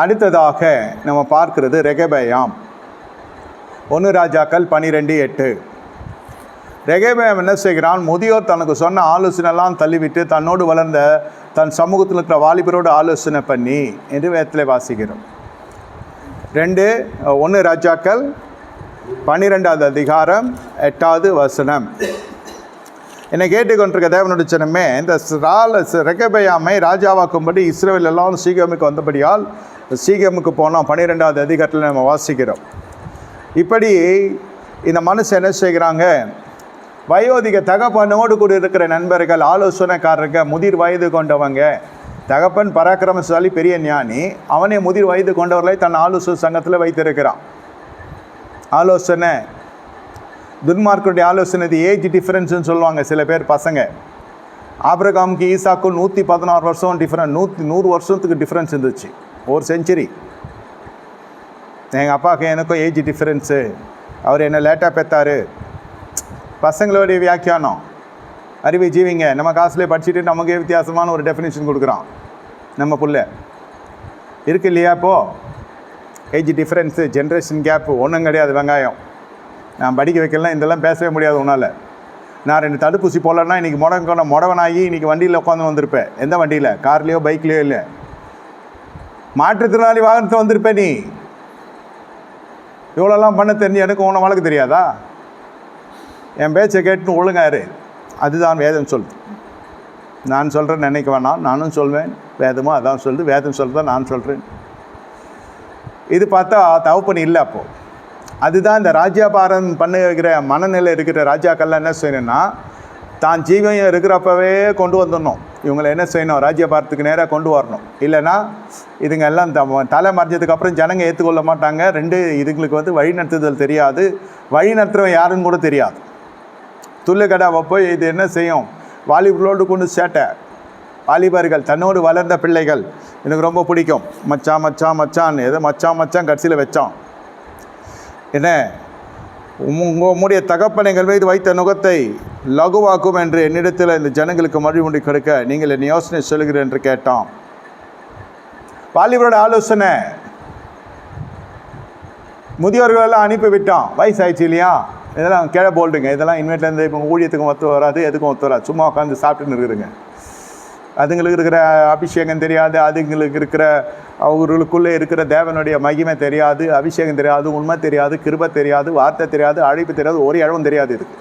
அடுத்ததாக நம்ம பார்க்கிறது ரெகபயாம். ஒன்று ராஜாக்கள் பனிரெண்டு எட்டு. ரெகேபயம் என்ன செய்கிறான்? முதியோர் தனக்கு சொன்ன ஆலோசனைலாம் தள்ளிவிட்டு தன்னோடு வளர்ந்த தன் சமூகத்தில் இருக்கிற வாலிபரோடு ஆலோசனை பண்ணி என்று வேத்தில் வாசிக்கிறோம். ரெண்டு ஒன்று ராஜாக்கள் பன்னிரெண்டாவது அதிகாரம் எட்டாவது வசனம். என்னை கேட்டுக்கொண்டிருக்க தேவனுடைய ஜனமே இந்த ரால ரெகபயாமை ராஜாவாக்கும்படி இஸ்ரேல் எல்லாம் சீகமுக்கு வந்தபடியால் சீகமுக்கு போனோம். பன்னிரெண்டாவது அதிகாரத்தில் நம்ம வாசிக்கிறோம். இப்படி இந்த மனுஷன் என்ன செய்கிறாங்க? வயோதிக தகப்பனோடு கூட இருக்கிற நண்பர்கள் ஆலோசனைக்காரர்கள் முதிர் வயது கொண்டவங்க. தகப்பன் பராக்கிரமசாலி பெரிய ஞானி. அவனே முதிர் வயது கொண்டவர்களை தன் ஆலோசனை சங்கத்தில் வைத்திருக்கிறான். ஆலோசனை துன்மார்க்குடைய ஆலோசனை இது ஏஜ் டிஃப்ரென்ஸ்னு சொல்லுவாங்க சில பேர் பசங்க. ஆப்ரகாமுக்கு ஈசாக்கும் நூற்றி பதினாறு வருஷம் டிஃப்ரெண்ட் நூற்றி நூறு வருஷத்துக்கு டிஃப்ரென்ஸ் இருந்துச்சு. ஒரு செஞ்சுரி எங்கள் அப்பாவுக்கு எனக்கும் ஏஜ் டிஃப்ரென்ஸு அவர் என்ன லேட்டாக பெற்றார் பசங்களுடைய வியாக்கியானம். அறிவை ஜீவிங்க. நம்ம காசுலேயே படிச்சுட்டு நமக்கே வித்தியாசமான ஒரு டெஃபினேஷன் கொடுக்குறான். நம்ம புள்ள. இருக்கு இல்லையா இப்போது ஏஜ் டிஃப்ரென்ஸு ஜென்ரேஷன் கேப்பு ஒன்றும் கிடையாது வெங்காயம். நான் படிக்க வைக்கலாம் இதெல்லாம் பேசவே முடியாது உன்னால். நான் ரெண்டு தடுப்பூசி போடலன்னா இன்றைக்கி முடங்க முடவனாகி இன்றைக்கி வண்டியில் உட்காந்து வந்திருப்பேன். எந்த வண்டியில்? கார்லேயோ பைக்லேயோ இல்லை. மாற்றுத்திறனாளி வாகனத்தை வந்திருப்பேன் நீ. இவ்வளோலாம் பண்ண தெரிஞ்சு எனக்கு உன வழக்கு தெரியாதா? என் பேச்சை கேட்டுன்னு ஒழுங்காரு அதுதான் வேதம் சொல்லுது. நான் சொல்கிறேன் நினைக்க வேணாம். நானும் சொல்வேன். வேதமும் அதான் சொல்லுது. வேதம் சொல்கிறதா நான் சொல்கிறேன் இது பார்த்தா தவப்பணி இல்லை அப்போது அதுதான் இந்த ராஜ்யாபாரம் பண்ண வைக்கிற மனநிலை இருக்கிற ராஜாக்கள்லாம் என்ன செய்யணும்னா தான் ஜீவியம் இருக்கிறப்பவே கொண்டு வந்துடணும். இவங்களை என்ன செய்யணும்? ராஜ்யபாரத்துக்கு நேராக கொண்டு வரணும். இல்லைன்னா இதுங்க எல்லாம் த- தலை மறைஞ்சதுக்கப்புறம் ஜனங்க ஏற்றுக்கொள்ள மாட்டாங்க. ரெண்டு இதுங்களுக்கு வந்து வழி நடத்துதல் தெரியாது. வழி நடத்துகிறவன் யாருன்னு கூட தெரியாது. துள்ளுக்கடாவை போய் இது என்ன செய்யும்? வாலிபர்களோடு கொண்டு சேட்டை. வாலிபர்கள் தன்னோடு வளர்ந்த பிள்ளைகள். எனக்கு ரொம்ப பிடிக்கும். மச்சான் மச்சான் மச்சான். ஏதோ மச்சான் மச்சான் கடைசியில் வச்சான். என்ன உங்க தகப்பன் எங்கள் மீது வைத்த நுகத்தை லகுவாக்கும் என்று என்னிடத்தில் இந்த ஜனங்களுக்கு மறுமொழி கொடுக்க நீங்கள் என் யோசனை சொல்லுகிறேன் என்று கேட்டான். வாலிபரோட ஆலோசனை. முதியோர்கள் எல்லாம் அனுப்பி விட்டான். வயசு ஆயிடுச்சு இல்லையா? இதெல்லாம் கேட போல்டுங்க. இதெல்லாம் இனிமேட்லேருந்து இப்போ ஊழியத்துக்கும் ஒத்து வராது எதுக்கும் ஒத்து வராது. சும்மா உட்காந்து சாப்பிட்டுன்னு இருக்குதுங்க. அதுங்களுக்கு இருக்கிற அபிஷேகம் தெரியாது அதுங்களுக்கு இருக்கிற அவர்களுக்குள்ளே இருக்கிற தேவனுடைய மகிமை தெரியாது அபிஷேகம் தெரியாது உண்மை தெரியாது கிருபை தெரியாது வார்த்தை தெரியாது அழைப்பு தெரியாது ஒரு இழவும் தெரியாது இதுக்கு.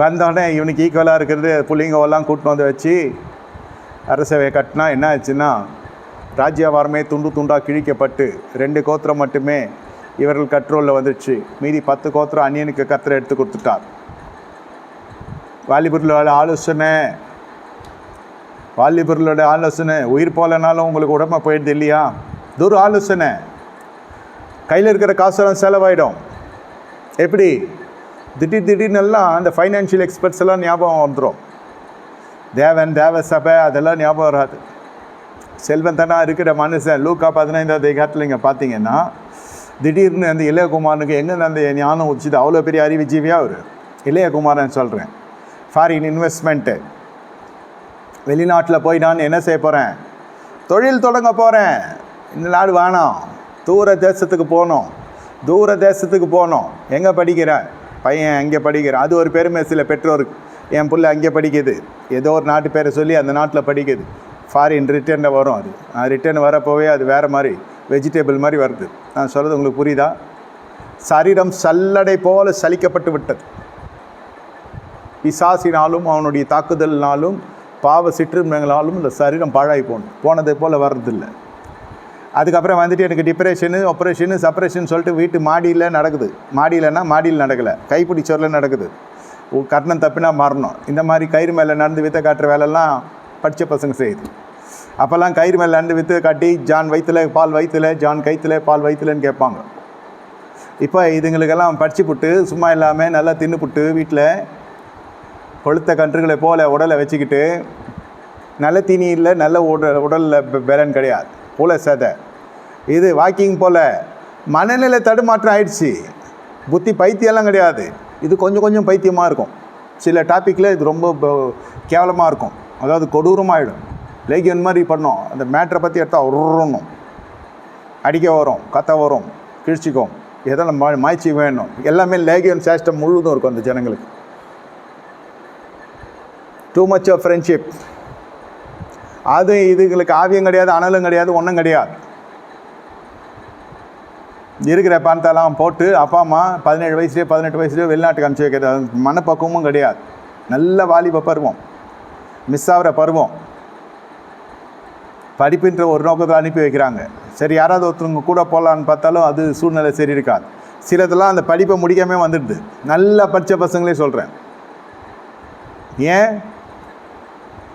வந்தோடனே இவனுக்கு ஈக்குவலாக இருக்கிறது புள்ளிங்கவெல்லாம் கூட்டின்னு வந்து வச்சு அரசவையை கட்டினா என்ன ஆச்சுன்னா ராஜ்யவாரமே துண்டு துண்டாக கிழிக்கப்பட்டு ரெண்டு கோத்திரம் மட்டுமே இவர்கள் கட்ரோலில் வந்துடுச்சு மீதி பத்து கோத்திரம் அந்நியனுக்கு கத்திரை எடுத்து கொடுத்துட்டார். வாலிபுரில் ஆலோசனை வாலிபர்களோட ஆலோசனை உயிர் போலனாலும் உங்களுக்கு உடம்பை போயிடுது இல்லையா? இது ஒரு ஆலோசனை. கையில் இருக்கிற காசெல்லாம் செலவாயிடும். எப்படி? திடீர் திடீர்னெல்லாம் அந்த ஃபைனான்ஷியல் எக்ஸ்பர்ட்ஸ் எல்லாம் ஞாபகம் வந்துடும் தேவன் தேவ சபை அதெல்லாம் ஞாபகம் வராது. செல்வந்தனாக இருக்கிற மனுஷன். லூக்கா பதினைந்தாவது அதிகாரத்தில் இங்கே பார்த்தீங்கன்னா திடீர்னு அந்த இளையகுமாரனுக்கு எங்கே அந்த ஞானம் உச்சிது அவ்வளோ பெரிய அறிவுஜீவியா அவர்? இளையகுமாரன் சொல்கிறேன் ஃபாரின் இன்வெஸ்ட்மெண்ட்டு வெளிநாட்டில் போய் நான் என்ன செய்ய போகிறேன் தொழில் தொடங்க போகிறேன் இந்த நாடு வேணாம் தூர தேசத்துக்கு போகணும். தூர தேசத்துக்கு போகணும். எங்கே படிக்கிறேன் பையன் அங்கே படிக்கிறான் அது ஒரு பெருமை சில பெற்றோருக்கு என் பிள்ளை அங்கே படிக்குது. ஏதோ ஒரு நாட்டு பேரை சொல்லி அந்த நாட்டில் படிக்குது. ஃபாரின் ரிட்டர்னில் வரும் அது. ரிட்டர்ன் வரப்போவே அது வேறு மாதிரி வெஜிடபிள் மாதிரி வருது. நான் சொல்கிறது உங்களுக்கு புரியுதா? சரீரம் சல்லடை போல சலிக்கப்பட்டு விட்டது. பிசாசினாலும் அவனுடைய தாக்குதலினாலும் பாவ சிற்றுமினங்களாலும் இந்த சரீரம் பாழாகி போகணும் போனதை போல் வர்றதில்லை. அதுக்கப்புறம் வந்துட்டு எனக்கு டிப்ரெஷனு ஆப்ரேஷனு சப்ரேஷன் சொல்லிட்டு வீட்டு மாடியில் நடக்குது. மாடியிலன்னா மாடியில் நடக்கலை. கைப்பிடிச்சோரில் நடக்குது. கட்டணம் கர்ணம் தப்பினா மரணம் இந்த மாதிரி கயிறு மேலே நடந்து வித்த காட்டுற வேலைலாம் படித்த பசங்க செய்யுது. அப்போல்லாம் கயிறு மேலே நடந்து வித்து காட்டி ஜான் வயிற்றுல பால் வயிற்றுல ஜான் கைத்தில் பால் வயிற்றுலன்னு கேட்பாங்க. இப்போ இதுங்களுக்கெல்லாம் படிச்சு புட்டு சும்மா இல்லாமல் நல்லா தின்னுப்புட்டு வீட்டில் கொளுத்த கன்றுகளை போல உடலை வச்சுக்கிட்டு நல்ல தீனி இல்லை நல்ல உடல் உடலில் பலன் கிடையாது. போல சதை. இது வாக்கிங் போல் மனநிலை தடுமாற்றம் ஆயிடுச்சு. புத்தி பைத்தியெல்லாம் கிடையாது. இது கொஞ்சம் கொஞ்சம் பைத்தியமாக இருக்கும். சில டாப்பிக்கில் இது ரொம்ப கேவலமாக இருக்கும். அதாவது கொடூரமாகிடும் லேகியன் மாதிரி பண்ணோம். அந்த மேட்ரை பற்றி எடுத்தால் உருணும் அடிக்க வரும் கத்த வரும் கிழிச்சிக்கும். எதெல்லாம் மா மாய்ச்சி வேணும். எல்லாமே லேகியன் சேஷ்டம் முழுதும் இருக்கும் அந்த ஜனங்களுக்கு. டூ மச் ஆஃப் ஃப்ரெண்ட்ஷிப் அது இதுங்களுக்கு ஆவியம் கிடையாது அனலும் கிடையாது ஒன்றும் கிடையாது. இருக்கிற பணத்தெல்லாம் போட்டு அப்பா அம்மா பதினேழு வயசுலேயே பதினெட்டு வயசுலேயோ வெளிநாட்டுக்கு அனுப்பிச்சி வைக்கிறது. மனப்பக்குவமும் கிடையாது. நல்ல வாலிப பருவம். மிஸ் ஆகிற பருவம். படிப்புன்ற ஒரு நோக்கத்தை அனுப்பி வைக்கிறாங்க. சரி யாராவது ஒருத்தவங்க கூட போகலான்னு பார்த்தாலும் அது சூழ்நிலை சரி இருக்காது. சிலதெல்லாம் அந்த படிப்பை முடிக்காமே வந்துடுது. நல்லா படித்த பசங்களே சொல்கிறேன் ஏன்?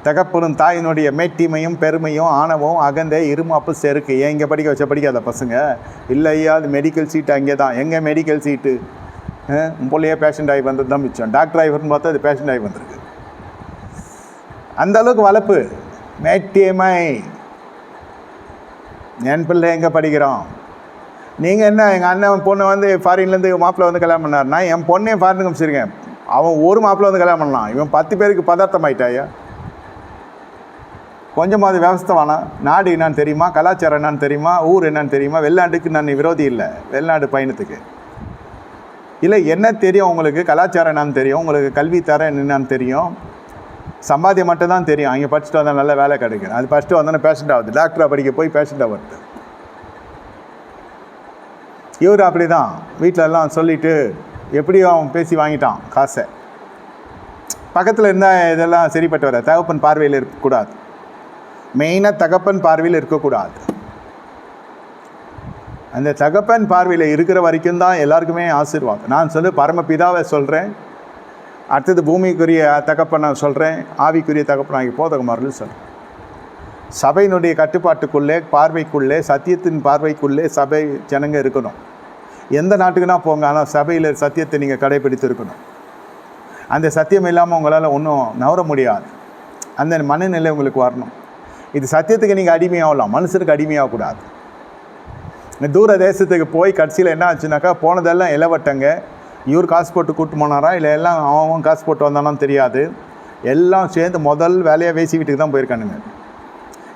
தகப்பனும் தாயினுடைய மேட்டிமையும் பெருமையும் ஆணவம் அகந்தை இருமாப்பு செருக்கு. ஏன் இங்கே படிக்க வச்ச படிக்காத பசங்க? இல்லை ஐயா அது மெடிக்கல் சீட்டு அங்கே தான் எங்கே மெடிக்கல் சீட்டு உன் பிள்ளையே பேஷண்ட் ஆகி வந்தது தான் மிச்சம். டாக்டர் ஆகிவர்னு பார்த்தா அது பேஷண்ட் ஆகி வந்திருக்கு. அந்த அளவுக்கு வளர்ப்பு. மேட்டிமை. என் பிள்ளை எங்கே படிக்கிறான்? நீங்கள் என்ன எங்கள் அண்ணன் பொண்ணு வந்து ஃபாரின்லேருந்து மாப்பிள்ளை வந்து கல்யாணம் பண்ணார்னா என் பொண்ணையும் ஃபாரினுக்கு அமைச்சிருக்கேன் அவன் ஒரு மாப்பிள்ளை வந்து கல்யாணம் பண்ணலாம். இவன் பத்து பேருக்கு பதார்த்தம் ஆயிட்டாயா கொஞ்சமாவது விவஸ்தை நாடு என்னன்னு தெரியுமா? கலாச்சாரம் என்னன்னு தெரியுமா? ஊர் என்னன்னு தெரியுமா? வெளிநாட்டுக்கு நான் விரோதி இல்லை. வெளிநாடு பயணத்துக்கு. இல்லை என்ன தெரியும் உங்களுக்கு? கலாச்சாரம் என்னன்னு தெரியும். உங்களுக்கு கல்வி தரம் என்னன்னு தெரியும். சம்பாத்தியம் மட்டும் தான் தெரியும். அங்கே படிச்சுட்டு வந்தால் நல்ல வேலை கிடைக்கும். அது ஃபஸ்ட்டு வந்தோன்னே பேஷண்ட் ஆகுது. டாக்டராக படிக்க போய் பேஷண்ட்டாக வருது. இவர் அப்படி தான் வீட்டிலலாம் சொல்லிவிட்டு எப்படியும் அவன் பேசி வாங்கிட்டான் காசை. பக்கத்தில் இருந்தால் இதெல்லாம் சரிப்பட்டு வர தகப்பன் பார்வையில் இருக்கக்கூடாது. மெயினாக தகப்பன் பார்வையில் இருக்கக்கூடாது. அந்த தகப்பன் பார்வையில் இருக்கிற வரைக்கும் தான் எல்லாருக்குமே ஆசீர்வாதம். நான் சொல்லு பரமபிதாவை சொல்கிறேன் அடுத்தது பூமிக்குரிய தகப்பனை சொல்கிறேன் ஆவிக்குரிய தகப்பனாகி போதகமாரில் சொல்கிறேன் சபையினுடைய கட்டுப்பாட்டுக்குள்ளே பார்வைக்குள்ளே சத்தியத்தின் பார்வைக்குள்ளே சபை ஜனங்க இருக்கணும். எந்த நாட்டுக்குனா போங்க ஆனால் சபையில் சத்தியத்தை நீங்கள் கடைபிடித்து இருக்கணும் அந்த சத்தியம் இல்லாமல் உங்களால் ஒன்றும் நவர முடியாது. அந்த மனநிலை உங்களுக்கு வரணும். இது சத்தியத்துக்கு நீங்கள் அடிமையாகலாம் மனுஷனுக்கு அடிமையாகக்கூடாது. தூர தேசத்துக்கு போய் கடைசியில் என்ன ஆச்சுனாக்கா போனதெல்லாம் இளவட்டங்க. இவர் காசு போட்டு கூட்டு போனாரா? இல்லை எல்லாம் அவன் அவன் காசு போட்டு வந்தானான்னு தெரியாது. எல்லாம் சேர்ந்து முதல் வேலையாக வேசி வீட்டுக்கு தான் போயிருக்கானுங்க.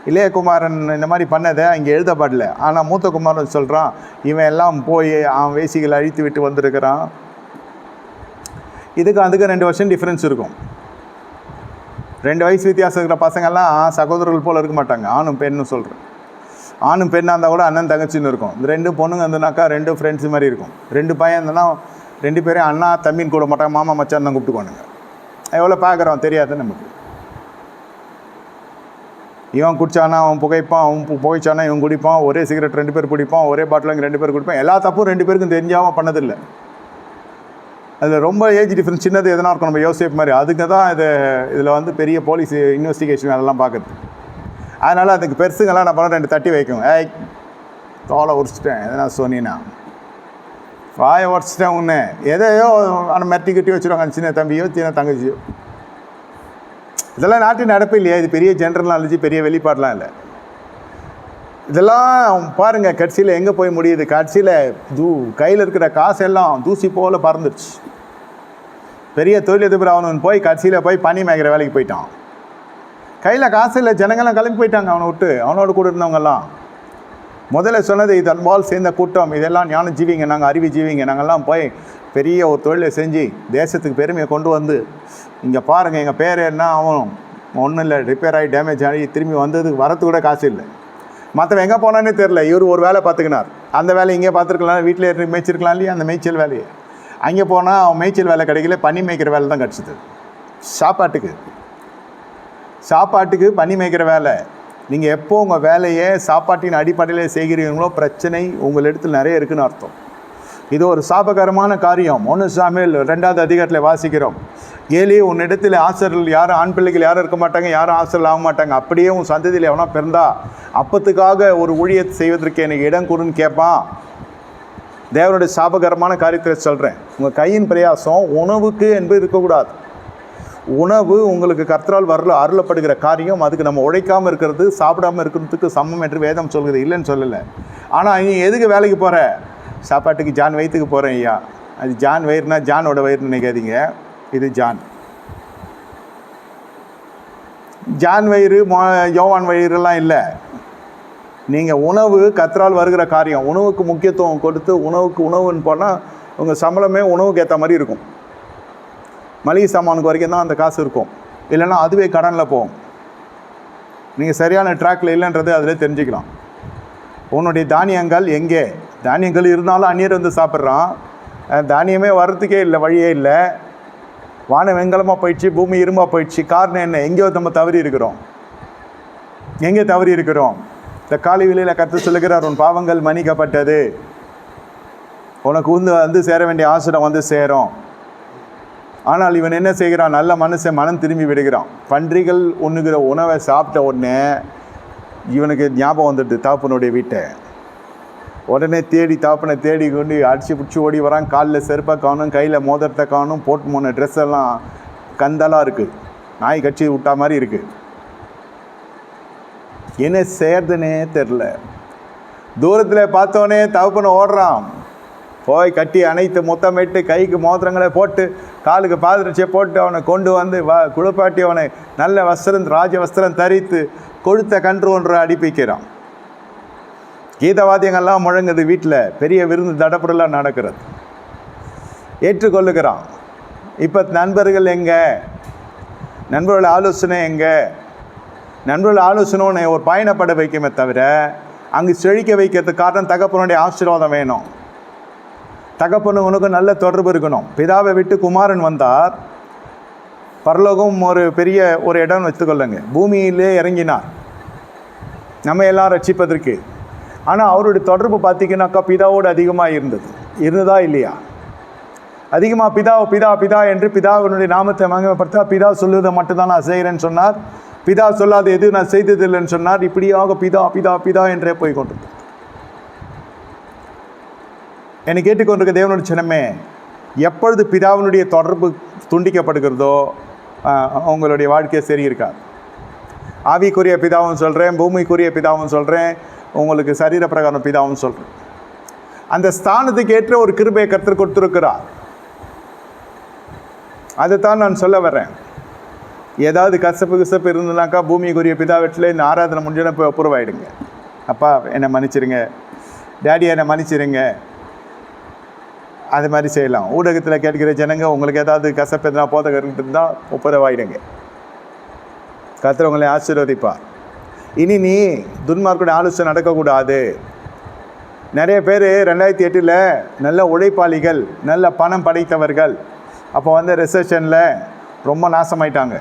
இளையகுமாரன் இந்த மாதிரி பண்ணதை இங்கே எழுதப்படல ஆனால் மூத்த குமாரன் சொல்கிறான் இவன் எல்லாம் போய் அவன் வேசிகளை அழித்து விட்டு வந்திருக்கிறான். இதுக்கு அதுக்கு ரெண்டு வருஷம் டிஃப்ரென்ஸ் இருக்கும். ரெண்டு வயசு வித்தியாசம் இருக்கிற பசங்கள்லாம் சகோதரர்கள் போல் இருக்க மாட்டாங்க. ஆணும் பெண்ணும் சொல்கிறேன் ஆணும் பெண்ணாக இருந்தால் கூட அண்ணன் தங்கச்சின்னு இருக்கும். இந்த ரெண்டு பொண்ணுங்க இருந்தனாக்கா ரெண்டு ஃப்ரெண்ட்ஸ் மாதிரி இருக்கும். ரெண்டு பையன் இருந்தனா ரெண்டு பேரும் அண்ணா தம்பின்னு கூட மாட்டாங்க. மாமா மச்சான் தான் கூப்பிட்டுக்கோனுங்க எவ்வளோ பார்க்குறோம்? தெரியாது நமக்கு. இவன் குடிச்சானா அவன் புகைப்பான் அவன் புகைச்சானா இவன் குடிப்பான் ஒரே சிகரெட் ரெண்டு பேர் குடிப்பான் ஒரே பாட்டில் இங்கே ரெண்டு பேர் குடிப்பான். எல்லா தப்பும் ரெண்டு பேருக்கும் தெரிஞ்சாமல் பண்ணதில்லை. அதில் ரொம்ப ஏஜ் டிஃப்ரென்ஸ் சின்னது எதனா இருக்கும் நம்ம யோசிப் மாதிரி. அதுக்கு தான் இது இதில் வந்து பெரிய போலீஸ் இன்வெஸ்டிகேஷன் அதெல்லாம் பார்க்குறது. அதனால் அதுக்கு பெருசுங்கெல்லாம் நான் பண்ண ரெண்டு தட்டி வைக்கும் ஏய் தோலை உரிச்சிட்டேன். எதனா சொன்னீங்கன்னா வாயை உடச்சிட்டேன் உன்னை. எதையோ ஆனால் மெட்டி கட்டி வச்சுருவாங்க சின்ன தம்பியோ சின்ன தங்கச்சியோ இதெல்லாம் நாட்டு நடப்பு இல்லையா. இது பெரிய ஜென்ரல் நாலேஜ் பெரிய வெளிப்பாடெலாம் இல்லை. இதெல்லாம் பாருங்கள் கடைசியில் எங்கே போய் முடியுது? கடைசியில் தூ கையில் இருக்கிற காசெல்லாம் தூசி போல் பறந்துடுச்சு பெரிய தொழிலதிபர் அவனு போய் கடைசியில் போய் பனி மேய்கிற வேலைக்கு போயிட்டான். கையில் காசு இல்லை ஜனங்கள்லாம் கிளம்பி போயிட்டாங்க அவனை விட்டு. அவனோட கூட இருந்தவங்கெல்லாம். முதல்ல சொன்னது இது அன்பால் சேர்ந்த கூட்டம். இதெல்லாம் ஞான ஜீவிங்க நாங்கள் அறிவு ஜீவிங்க. நாங்கள்லாம் போய் பெரிய ஒரு தொழிலை செஞ்சு தேசத்துக்கு பெருமையை கொண்டு வந்து இங்கே பாருங்கள் எங்கள் பேர் என்ன? ஆகும் ஒன்றும் இல்லை. ரிப்பேர் ஆகி டேமேஜ் ஆகி திரும்பி வந்ததுக்கு வரத்து கூட காசு இல்லை. மற்றவன் எங்கே போனானே தெரில இவர் ஒரு வேலை பார்த்துக்கினார். அந்த வேலை இங்கே பார்த்துருக்கலாம் வீட்டில் மேய்ச்சிருக்கலாம் இல்லையா? அந்த மேய்ச்சல் வேலையை. அங்கே போனால் அவன் மேய்ச்சல் வேலை கிடைக்கல பனி மேய்க்கிற வேலை தான் கிடச்சிது. சாப்பாட்டுக்கு. சாப்பாட்டுக்கு பனி மேய்க்கிற வேலை. நீங்கள் எப்போ உங்கள் வேலையை சாப்பாட்டின் அடிப்படையில் செய்கிறீங்களோ பிரச்சனை உங்களிடத்தில் நிறைய இருக்குன்னு அர்த்தம். இது ஒரு சாபகரமான காரியம். ஒன்று சாமியில் ரெண்டாவது அதிகாரத்தில் வாசிக்கிறோம். ஏலி உன்னிடத்தில் ஆசிரியர்கள் யாரும் ஆண் பிள்ளைகள் யாரும் இருக்க மாட்டாங்க யாரும் ஆசிரியர் ஆக மாட்டாங்க. அப்படியே உன் சந்ததியில் எவனா பிறந்தா அப்பத்துக்காக ஒரு ஊழியத்தை செய்வதற்கு எனக்கு இடம் கொடுன்னு கேட்பான் தேவனுடைய சாபகரமான காரியத்தை சொல்கிறேன் உங்கள் கையின் பிரயாசம் உணவுக்கு என்பது இருக்கக்கூடாது. உணவு உங்களுக்கு கர்த்தரால் வரல அருளப்படுகிற காரியம் அதுக்கு நம்ம உழைக்காமல் இருக்கிறது சாப்பிடாம இருக்கிறதுக்கு சமம் என்று வேதம் சொல்கிறது இல்லைன்னு சொல்லலை. ஆனால் நீ எதுக்கு வேலைக்கு போகிற சாப்பாட்டுக்கு ஜான் வயிற்றுக்கு போகிறேன் ஐயா. அது ஜான் வயிறுனா ஜானோட வயிறு நினைக்காதீங்க. இது ஜான். ஜான் வயிறு மோ யோவான் வயிறுலாம் இல்லை. நீங்கள் உணவு கத்தரால் வருகிற காரியம் உணவுக்கு முக்கியத்துவம் கொடுத்து உணவுக்கு உணவுன்னு போனால் உங்கள் சம்பளமே உணவுக்கு ஏற்ற மாதிரி இருக்கும். மளிகை சாமானுக்கு வரைக்கும் தான் அந்த காசு இருக்கும். இல்லைன்னா அதுவே கடனில் போகும். நீங்கள் சரியான ட்ராக்கில் இல்லைன்றது அதில் தெரிஞ்சுக்கலாம். உன்னுடைய தானியங்கள் எங்கே? தானியங்கள் இருந்தாலும் அந்நியர் வந்து சாப்பிட்றான். தானியமே வர்றதுக்கே இல்லை வழியே இல்லை. வானம் வெங்கலமாக போயிடுச்சு பூமி இரும்பாக போயிடுச்சு காரணம் என்ன? எங்கேயோ நம்ம தவறி இருக்கிறோம். எங்கே தவறி இருக்கிறோம்? இந்த காலை விலையில் கற்று சொல்லுகிறார் உன் பாவங்கள் மன்னிக்கப்பட்டது. உனக்கு வந்து வந்து சேர வேண்டிய ஆசிரம் வந்து சேரும். ஆனால் இவன் என்ன செய்கிறான்? நல்ல மனுஷன் மனம் திரும்பி விடுகிறான். பன்றிகள் உண்ணுகிற உணவை சாப்பிட்ட உடனே இவனுக்கு ஞாபகம் வந்துடுது தாப்பனுடைய வீட்டை. உடனே தேடி தாப்பனை தேடி கொண்டு அடிச்சு பிடிச்சி ஓடி வரான். காலில் செருப்பை காணும் கையில் மோதிரத்தை காணும் போட்டு போன ட்ரெஸ் எல்லாம் கந்தலாக இருக்குது நாய் கட்சி விட்டா மாதிரி இருக்குது என்ன செய்கிறதுனே தெரில. தூரத்தில் பார்த்தோன்னே தகப்பனை ஓடுறான். போய் கட்டி அணைத்து முத்தமிட்டு கைக்கு மோதிரங்களை போட்டு காலுக்கு பாதரட்சியை போட்டு அவனை கொண்டு வந்து வ குளிப்பாட்டி அவனை நல்ல வஸ்திரம் ராஜ வஸ்திரம் தரித்து கொழுத்த கன்று ஒன்றை அடிப்பிக்கிறான். கீதவாத்தியங்கள்லாம் முழங்குது வீட்டில் பெரிய விருந்து தடப்புடலாம் நடக்கிறது. ஏற்றுக்கொள்ளுகிறான். இப்போ நண்பர்கள் எங்கே? நண்பர்கள் ஆலோசனை எங்கே? நண்பர்கள் ஆலோசனை உன்னை ஒரு பயணப்பட வைக்குமே தவிர அங்கு செழிக்க வைக்கிறதுக்கு காரணம் தகப்பனுடைய ஆசீர்வாதம் வேணும். தகப்பனு உனக்கு நல்ல தொடர்பு இருக்கணும். பிதாவை விட்டு குமாரன் வந்தார். பரலோகம் ஒரு பெரிய ஒரு இடம் வைத்துக்கொள்ளுங்க. பூமியிலே இறங்கினார். நம்ம எல்லாம் ரட்சிப்பதற்கு. ஆனால் அவருடைய தொடர்பு பார்த்தீங்கன்னாக்கா பிதாவோடு அதிகமாக இருந்தது. இருந்ததா இல்லையா? அதிகமாக பிதா பிதா பிதா என்று பிதாவினுடைய நாமத்தை மகிமைப்படுத்தா பிதா சொல்லுவதை மட்டும்தான் நான் செய்கிறேன்னு சொன்னார். பிதா சொல்லாத எது நான் செய்ததில்லைன்னு சொன்னார். இப்படியாக பிதா பிதா பிதா என்றே போய் கொண்டிருந்தார் என்னை கேட்டுக்கொண்டிருக்க தேவனுடைய சின்னமே எப்பொழுது பிதாவினுடைய தொடர்பு துண்டிக்கப்படுகிறதோ உங்களுடைய வாழ்க்கை சரி இருக்காது ஆவிக்குரிய பிதாவும் சொல்கிறேன் பூமிக்குரிய பிதாவும் சொல்கிறேன் உங்களுக்கு சரீர பிரகாரம் பிதாவும் சொல்கிறேன் அந்த ஸ்தானத்துக்கு ஏற்ற ஒரு கிருபையை கற்று கொடுத்துருக்கிறார். அதைத்தான் நான் சொல்ல வர்றேன். ஏதாவது கசப்பு கிசப்பு இருந்ததுனாக்கா பூமிக்குரிய பிதா இந்த ஆராதனை முடிஞ்சோன்னா போய் அப்புறவாயிடுங்க அப்பா என்னை மன்னிச்சிருங்க. டேடி என்னை மன்னிச்சிருங்க. அது மாதிரி செய்யலாம். ஊடகத்தில் கேட்கிற ஜனங்க உங்களுக்கு ஏதாவது கசப்பு எதனா போதகர்கிட்ட இருந்தால் ஒப்புரவாயிடுங்க. கர்த்தர் உங்களை ஆசீர்வதிப்பார். இனி நீ துன்மார்க்குடைய ஆலோசனை நடக்கக்கூடாது. நிறைய பேர் ரெண்டாயிரத்தி எட்டில் நல்ல உழைப்பாளிகள் நல்ல பணம் படைத்தவர்கள். அப்போ வந்து ரிசர்ஷனில் ரொம்ப நாசமாயிட்டாங்க.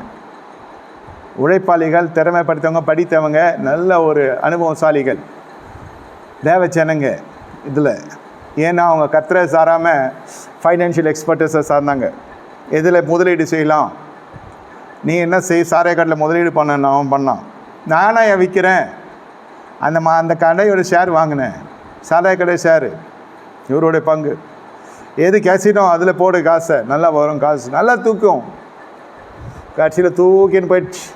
உழைப்பாளிகள் திறமைப்படுத்தவங்க படித்தவங்க நல்ல ஒரு அனுபவசாலிகள். தேவச்சனங்க இதில். ஏன்னா அவங்க கத்திர சாராமல் ஃபைனான்ஷியல் எக்ஸ்பர்ட்டஸை சார்ந்தாங்க. எதில் முதலீடு செய்யலாம்? நீ என்ன செய்? சாரைக்காட்டில் முதலீடு பண்ண அவன் பண்ணான் நானாக ஏன் விற்கிறேன் அந்த மா அந்த கடையோட ஷேர் வாங்கினேன். சாராய கடை ஷேரு இவருடைய பங்கு. எது கேசினோ அதில் போடு காசை. நல்லா வரும் காசு. நல்லா தூக்கும். கட்சியில் தூக்கின்னு போயிடுச்சு.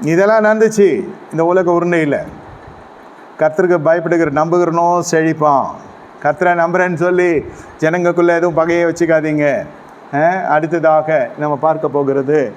இதெல்லாம் நடந்துச்சு. இந்த உலக உருண்டையில். கர்த்தருக்கு பயப்படுகிற நம்புகிறனோ செழிப்பான். கர்த்தரை நம்புறேன்னு சொல்லி ஜனங்களுக்குள்ளே எதுவும் பகையை வச்சுக்காதீங்க. அடுத்ததாக நம்ம பார்க்க போகிறது